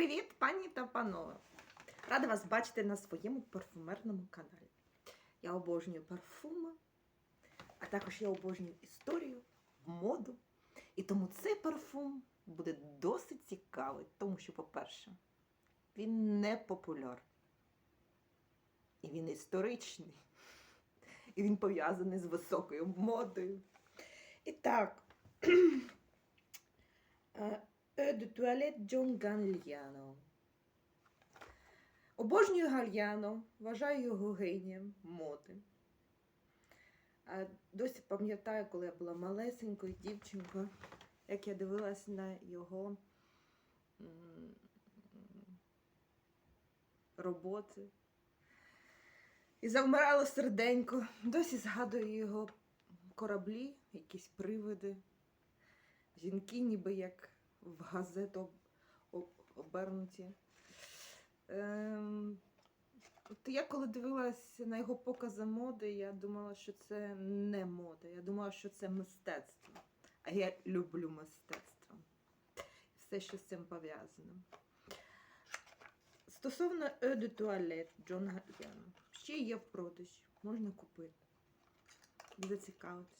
Привіт, пані та панове! Рада вас бачити на своєму парфумерному каналі. Я обожнюю парфуми, а також я обожнюю історію, моду. І тому цей парфум буде досить цікавий, тому що, по-перше, він не популярний. І він історичний. І він пов'язаний з високою модою. І так. Е, de toilette Джон Галліано. Обожнюю Гальяно, вважаю його генієм моди. Досі пам'ятаю, коли я була малесенькою дівчинкою, як я дивилась на його роботи. І завмирало серденько. Досі згадую його кораблі, якісь привиди, жінки, ніби як в газету об- обернуті. Ем, от я коли дивилась на його покази моди, я думала, що це не мода. Я думала, що це мистецтво. А я люблю мистецтво. Все, що з цим пов'язано. Стосовно de Toilette Джон Гальяно. Ще є в продажі. Можна купити. Зацікавитись.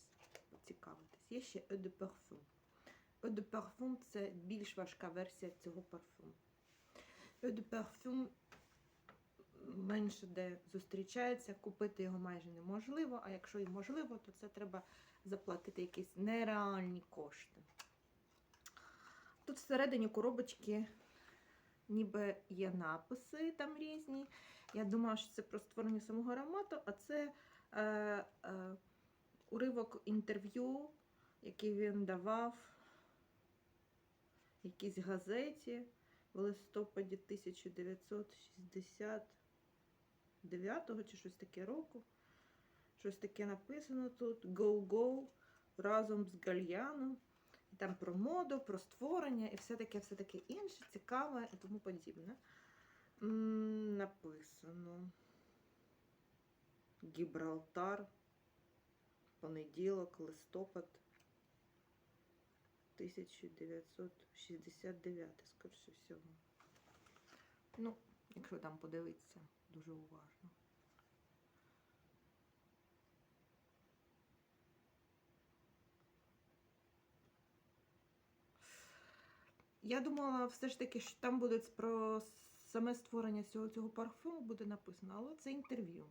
Цікавитись. Є ще de Parfum. Eau de це більш важка версія цього парфуму. Eau de менше де зустрічається, купити його майже неможливо, а якщо і можливо, то це треба заплатити якісь нереальні кошти. Тут всередині коробочки ніби є написи там різні. Я думала, що це про створення самого аромату, а це е, е, уривок інтерв'ю, який він давав якійсь газеті в листопаді 1969 чи щось таке року. Щось таке написано тут. Go-Go разом з Гальяном. І там про моду, про створення і все таке, все таке інше, цікаве і тому подібне. Написано. Гібралтар. Понеділок, листопад. 1969, скоріше всього. Ну, якщо там подивитися, дуже уважно. Я думала все ж таки, що там буде про саме створення цього, цього парфуму буде написано, але це інтерв'ю.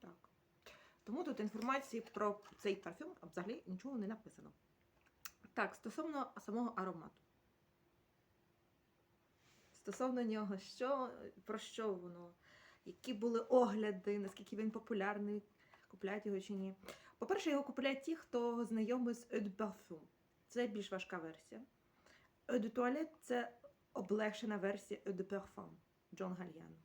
Так. Тому тут інформації про цей парфюм взагалі нічого не написано. Так, стосовно самого аромату. Стосовно нього, що, про що воно, які були огляди, наскільки він популярний, купляють його чи ні. По-перше, його купляють ті, хто знайомий з Eau de Parfum. Це більш важка версія. Eau de Toilette – це облегшена версія Eau de Parfum Джон Гальяно.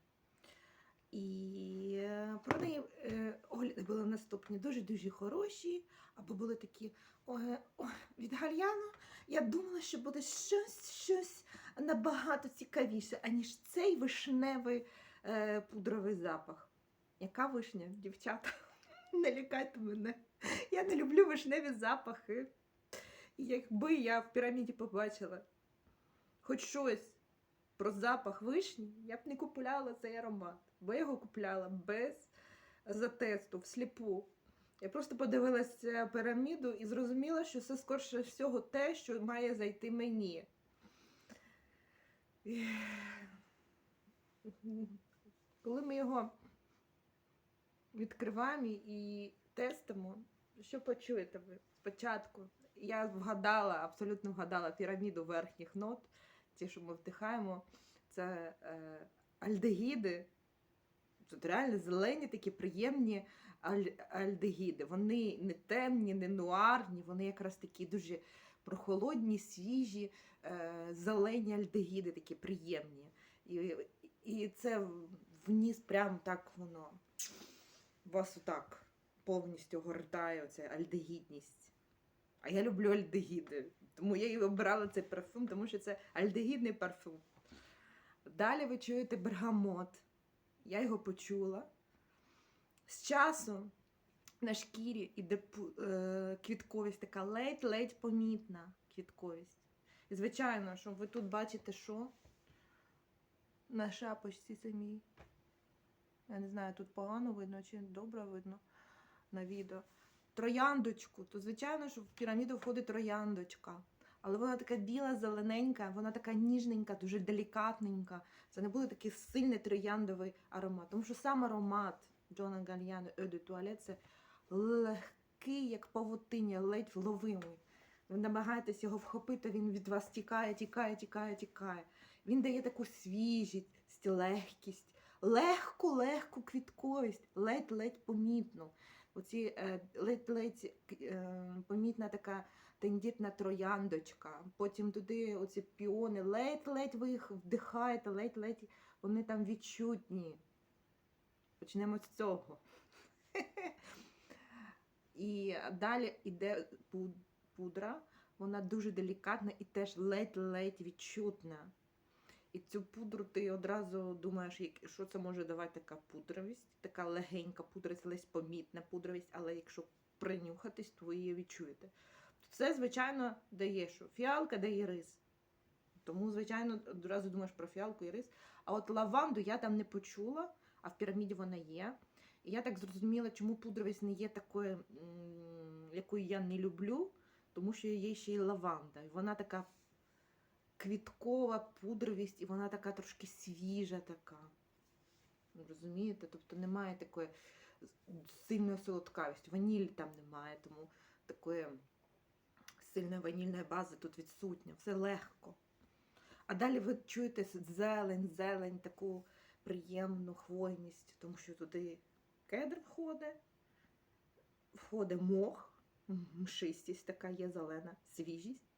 І е, про неї е, огляди були наступні, дуже-дуже хороші, або були такі ой, ой, від Гальяно. Я думала, що буде щось, щось набагато цікавіше, аніж цей вишневий е, пудровий запах. Яка вишня, дівчата? Не лякайте мене. Я не люблю вишневі запахи. Якби я в піраміді побачила хоч щось про запах вишні, я б не купувала цей аромат. Бо я його купляла без затесту, всліпу. Я просто подивилася піраміду і зрозуміла, що це скорше всього те, що має зайти мені. І... Коли ми його відкриваємо і тестимо, що почуєте ви спочатку? Я вгадала, абсолютно вгадала піраміду верхніх нот, ті, що ми вдихаємо, це е, альдегіди. Тут реально зелені такі приємні аль- альдегіди. Вони не темні, не нуарні, вони якраз такі дуже прохолодні, свіжі, е, зелені альдегіди, такі приємні. І, і це вніс прям так воно вас отак повністю гортає оця альдегідність. А я люблю альдегіди. Тому я і обирала цей парфум, тому що це альдегідний парфум. Далі ви чуєте бергамот. Я його почула. З часом на шкірі іде е, квітковість, така ледь-ледь помітна квітковість. І звичайно, що ви тут бачите, що на шапочці самій. Я не знаю, тут погано видно чи добре видно на відео. Трояндочку. То, звичайно, що в піраміду входить трояндочка. Але вона така біла, зелененька, вона така ніжненька, дуже делікатненька. Це не буде такий сильний трояндовий аромат. Тому що сам аромат Джона Гальяно Eau de це легкий, як павутиння, ледь вловимий. Ви намагаєтесь його вхопити, він від вас тікає, тікає, тікає, тікає. Він дає таку свіжість, легкість, легку, легку квітковість, ледь-ледь помітну. Оці е, ледь-ледь е, помітна така тендітна трояндочка. Потім туди оці піони, ледь-ледь ви їх вдихаєте, ледь-ледь вони там відчутні. Почнемо з цього. І далі йде пудра, вона дуже делікатна і теж ледь-ледь відчутна. І цю пудру ти одразу думаєш, що це може давати така пудровість, така легенька пудровість, ледь помітна пудровість, але якщо принюхатись, то ви її відчуєте. Це, звичайно, дає що? Фіалка дає рис. Тому, звичайно, одразу думаєш про фіалку і рис. А от лаванду я там не почула, а в піраміді вона є. І я так зрозуміла, чому пудровість не є такою, якою я не люблю, тому що є ще й лаванда. І вона така квіткова пудровість, і вона така трошки свіжа така. Розумієте? Тобто немає такої сильної солодкавості. Ванілі там немає, тому такої сильної ванільної бази тут відсутня. Все легко. А далі ви чуєте зелень, зелень, таку приємну хвойність, тому що туди кедр входить, входить мох, мшистість така є зелена, свіжість,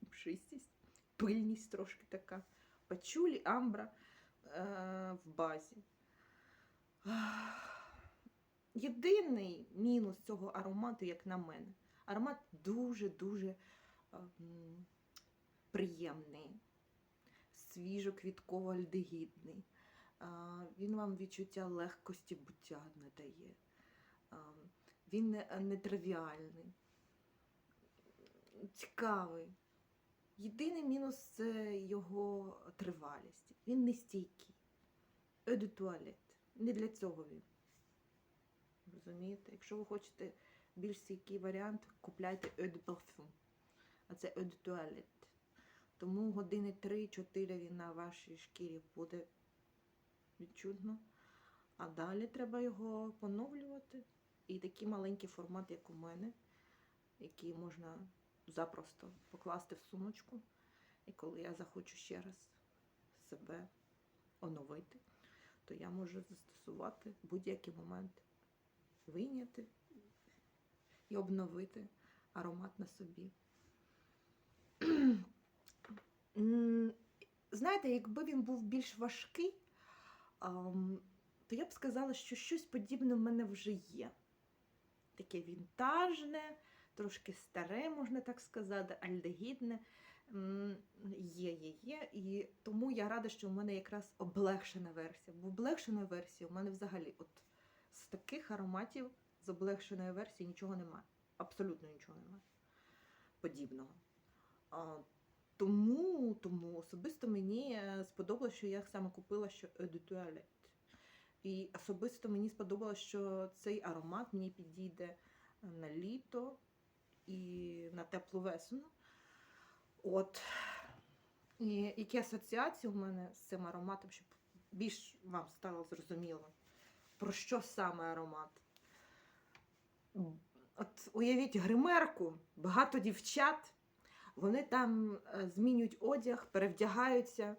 мшистість, пильність трошки така, пачулі, амбра е, в базі. Єдиний мінус цього аромату, як на мене, аромат дуже-дуже ем, приємний, свіжо-квітково-альдегідний. А, Він вам відчуття легкості буття надає. А, Він не, не тривіальний, цікавий. Єдиний мінус це його тривалість. Він не стійкий. De. Не для цього він. Розумієте? Якщо ви хочете більш стійкий варіант, купляйте Eau de parfum. А це Eau de toilette. Тому години 3-4 він на вашій шкірі буде відчутно. А далі треба його поновлювати. І такий маленький формат, як у мене, який можна запросто покласти в сумочку. І коли я захочу ще раз себе оновити, то я можу застосувати будь-який момент, вийняти і обновити аромат на собі. Знаєте, якби він був більш важкий, то я б сказала, що щось подібне в мене вже є. Таке вінтажне, трошки старе, можна так сказати, альдегідне. Є, є, є. І тому я рада, що в мене якраз облегшена версія. Бо облегшеної версії у мене взагалі от з таких ароматів з облегшеної версії нічого немає. Абсолютно нічого немає подібного. Тому, тому особисто мені е, сподобалося, що я саме купила що Toilette. І особисто мені сподобалося, що цей аромат мені підійде на літо і на теплу весну. От. І які асоціації у мене з цим ароматом, щоб більш вам стало зрозуміло, про що саме аромат. От уявіть гримерку, багато дівчат, вони там е, змінюють одяг, перевдягаються,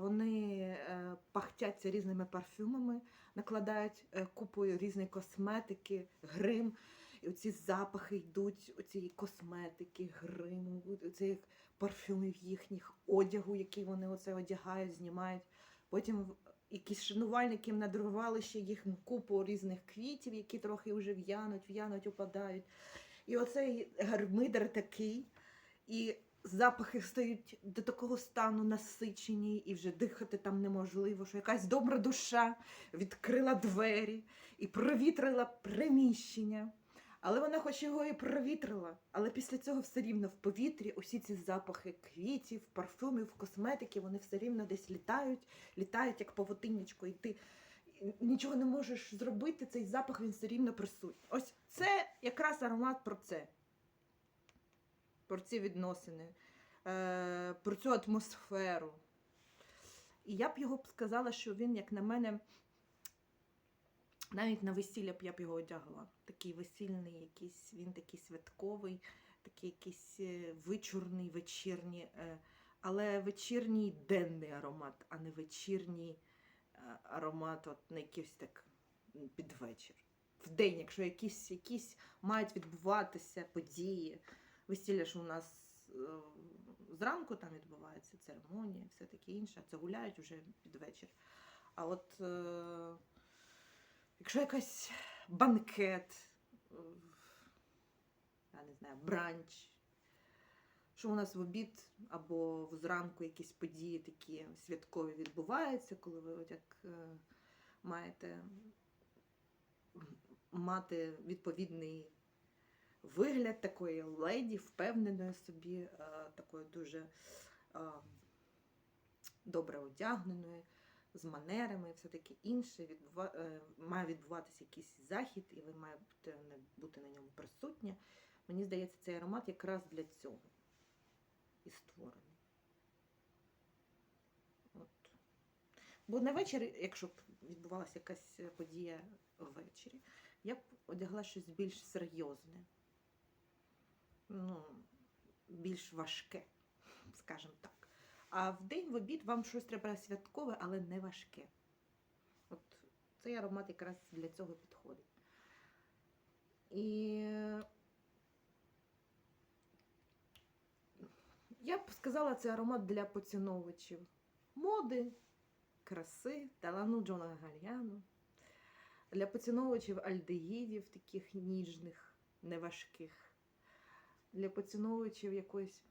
вони е, пахтяться різними парфюмами, накладають е, купою різної косметики, грим. І оці запахи йдуть, оці косметики, гриму, оцих парфюмів їхніх, одягу, який вони оце одягають, знімають. Потім якісь шанувальники надрували ще їх купу різних квітів, які трохи вже в'януть, в'януть, опадають. І оцей гармидер такий, і запахи стають до такого стану насичені, і вже дихати там неможливо, що якась добра душа відкрила двері і провітрила приміщення. Але вона хоч його і провітрила, але після цього все рівно в повітрі усі ці запахи квітів, парфумів, косметики, вони все рівно десь літають, літають як павутиннячко, і ти нічого не можеш зробити, цей запах він все рівно присутній. Ось це якраз аромат про це. Про ці відносини, е, про цю атмосферу. І я б його сказала, що він, як на мене, навіть на весілля б я б його одягла. Такий весільний, якийсь, він такий святковий, такий якийсь е, вичурний, вечірній, е, але вечірній денний аромат, а не вечірній е, аромат от на якийсь так під вечір. В день, якщо якісь, якісь мають відбуватися події. Весілля ж у нас зранку там відбувається церемонія, все таке інше, а це гуляють вже під вечір. А от якщо якась банкет, е, я не знаю, бранч, що у нас в обід або зранку якісь події такі святкові відбуваються, коли ви от як е, маєте мати відповідний вигляд такої леді, впевненої собі, е, такої дуже добре одягненої, з манерами все таке інше. Відбува... е, Має відбуватися якийсь захід, і ви маєте бути, на- ньому присутні. Мені здається, цей аромат якраз для цього і створений. От. Бо на вечір, якщо б відбувалася якась подія ввечері, я б одягла щось більш серйозне, ну, більш важке, скажімо так. А в день в обід вам щось треба святкове, але не важке. От цей аромат якраз для цього підходить. І я б сказала, це аромат для поціновувачів моди, краси, талану Джона Гальяну, для поціновувачів альдегідів, таких ніжних, неважких, для поціновувачів якоїсь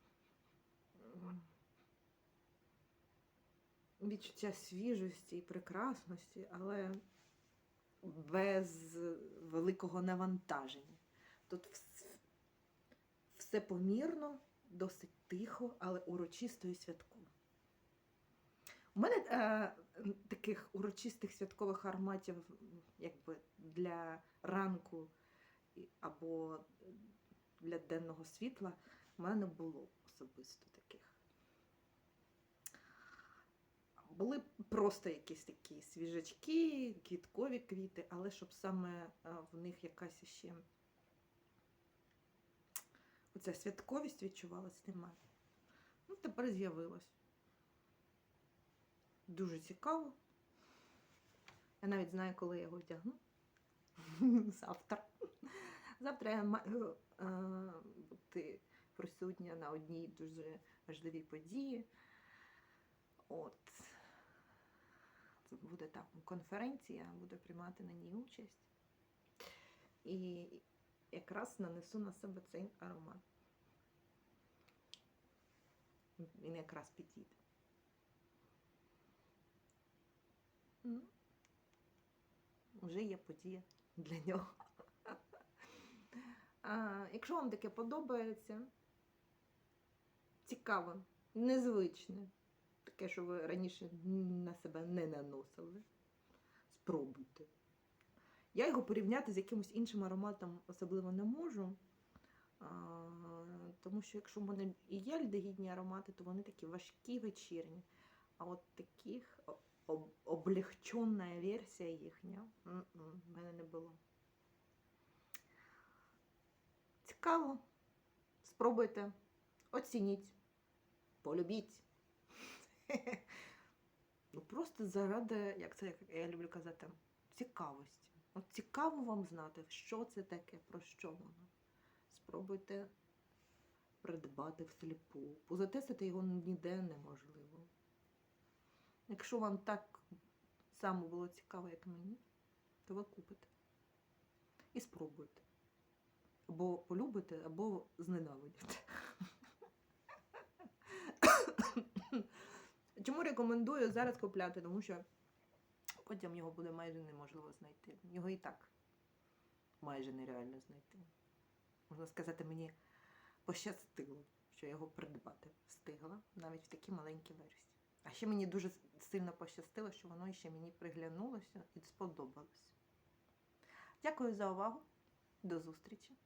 відчуття свіжості і прекрасності, але без великого навантаження. Тут все помірно, досить тихо, але урочисто і святково. У мене е, таких урочистих святкових ароматів, якби для ранку або для денного світла, в мене було особисто таких. Були просто якісь такі свіжачки, квіткові квіти, але щоб саме е, в них якась ще оця святковість відчувалась, немає. Ну, тепер з'явилось. Дуже цікаво. Я навіть знаю, коли я його одягну. Завтра. Завтра я маю е, бути присутня на одній дуже важливій події. От. Буде там конференція, буду приймати на ній участь. І якраз нанесу на себе цей аромат. Він якраз підійде. Ну, Вже є подія для нього. А, якщо вам таке подобається, цікаве, незвичне, таке, що ви раніше на себе не наносили, спробуйте. Я його порівняти з якимось іншим ароматом особливо не можу. А, тому що якщо в мене і є альдегідні аромати, то вони такі важкі вечірні. А от таких об, облегчена версія їхня в мене не було. Цікаво. Спробуйте, оцініть, полюбіть. Ну просто заради, як це я люблю казати, цікавості. От цікаво вам знати, що це таке, про що воно. Спробуйте придбати всліпу. Позатестити його ніде неможливо. Якщо вам так само було цікаво, як мені, то ви купите. І спробуйте. Або полюбите, або зненавидите. Чому рекомендую зараз купляти? Тому що потім його буде майже неможливо знайти. Його і так майже нереально знайти. можна сказати, мені пощастило, що я його придбати встигла навіть в такій маленькій версії. А ще мені дуже сильно пощастило, що воно ще мені приглянулося і сподобалось. Дякую за увагу. До зустрічі!